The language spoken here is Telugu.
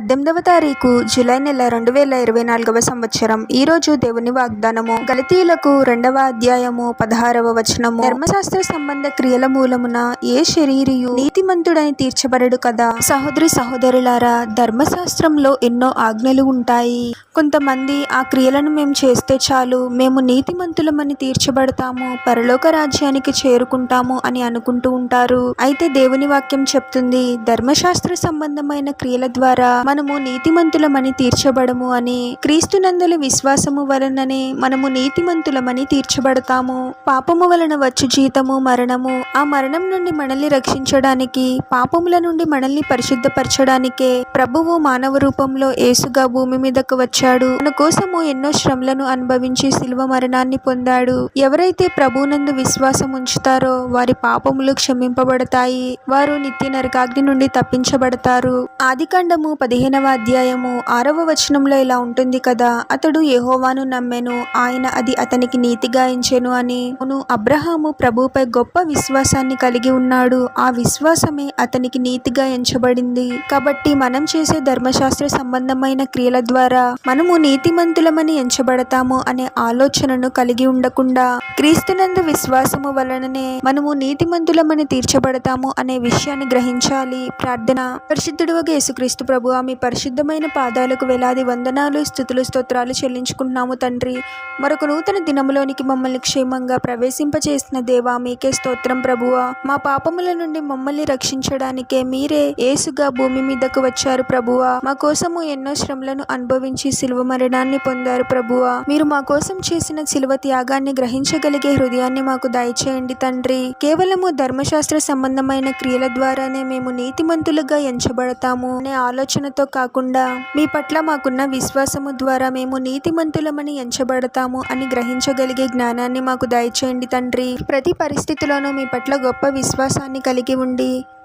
పద్దెనిమిదవ తారీఖు జూలై నెల రెండు వేల ఇరవై నాలుగవ సంవత్సరం. ఈ రోజు దేవుని వాగ్దానము. గలతీయులకు రెండవ అధ్యాయము పదహారవ వచనము. ధర్మశాస్త్ర సంబంధ క్రియల మూలమున ఏ శరీరియు నీతిమంతుడని తీర్చబడడు కదా? సహోదరి సహోదరులారా ధర్మశాస్త్రంలో ఎన్నో ఆజ్ఞలు ఉంటాయి. కొంతమంది ఆ క్రియలను మేము చేస్తే చాలు మేము నీతిమంతులమని తీర్చబడతాము పరలోక రాజ్యానికి చేరుకుంటాము అని అనుకుంటూ ఉంటారు. అయితే దేవుని వాక్యం చెప్తుంది ధర్మశాస్త్ర సంబంధమైన క్రియల ద్వారా మనము నీతిమంతులమని తీర్చబడము అని క్రీస్తునందుల విశ్వాసము వలననే మనము నీతిమంతులమని తీర్చబడతాము. పాపము వలన వచ్చు జీతము మరణము. ఆ మరణం నుండి మనల్ని రక్షించడానికి పాపముల నుండి మనల్ని పరిశుద్ధపరచడానికే ప్రభువు మానవ రూపంలో ఏసుగా భూమి మీదకు వచ్చాడు మన కోసము ఎన్నో శ్రమలను అనుభవించి శిల్వ మరణాన్ని పొందాడు. ఎవరైతే ప్రభునందు విశ్వాసం ఉంచుతారో వారి పాపములు క్షమింపబడతాయి. వారు నిత్య నరకాగ్ని నుండి తప్పించబడతారు. ఆదికాండము పదిహేనవ అధ్యాయము ఆరవ వచనంలో ఇలా ఉంటుంది కదా అతడు యహోవాను నమ్మెను ఆయన అది అతనికి నీతిగా ఎంచెను అని. అవును అబ్రహాము ప్రభుపై గొప్ప విశ్వాసాన్ని కలిగి ఉన్నాడు. ఆ విశ్వాసమే అతనికి నీతిగా ఎంచబడింది. కాబట్టి మనం చేసే ధర్మశాస్త్ర సంబంధమైన క్రియల ద్వారా మనము నీతిమంతులమని ఎంచబడతాము అనే ఆలోచనను కలిగి ఉండకుండా క్రీస్తునందు విశ్వాసము వలననే మనము నీతిమంతులమని తీర్చబడతాము అనే విషయాన్ని గ్రహించాలి. ప్రార్థన. పరిశుద్ధుడుగా యేసుక్రీస్తు ప్రభు మీ పరిశుద్ధమైన పాదాలకు వేలాది వందనాలు స్థుతులు స్తోత్రాలు చెల్లించుకుంటున్నాము తండ్రి. మరొక నూతన దినములోనికి మమ్మల్ని క్షేమంగా ప్రవేశింపచేసిన దేవా మీకే స్తోత్రం ప్రభువా. మా పాపముల నుండి మమ్మల్ని రక్షించడానికే మీరే ఏసుగా భూమి మీదకు వచ్చారు ప్రభువా. మా కోసము ఎన్నో శ్రమలను అనుభవించి శిలువ మరణాన్ని పొందారు ప్రభువా. మీరు మా కోసం చేసిన శిలువ త్యాగాన్ని గ్రహించగలిగే హృదయాన్ని మాకు దయచేయండి తండ్రి. కేవలము ధర్మశాస్త్ర సంబంధమైన క్రియల ద్వారానే మేము నీతిమంతులుగా ఎంచబడతాము అనే ఆలోచనతో కాకుండా మీ పట్ల మాకున్న విశ్వాసము ద్వారా మేము నీతిమంతులమని ఎంచబడతాము అని గ్రహించగలిగే జ్ఞానాన్ని మాకు దయచేయండి తండ్రి. ప్రతి పరిస్థితిలోనూ మీ పట్ల గొప్ప విశ్వాసాన్ని కలిగి ఉండి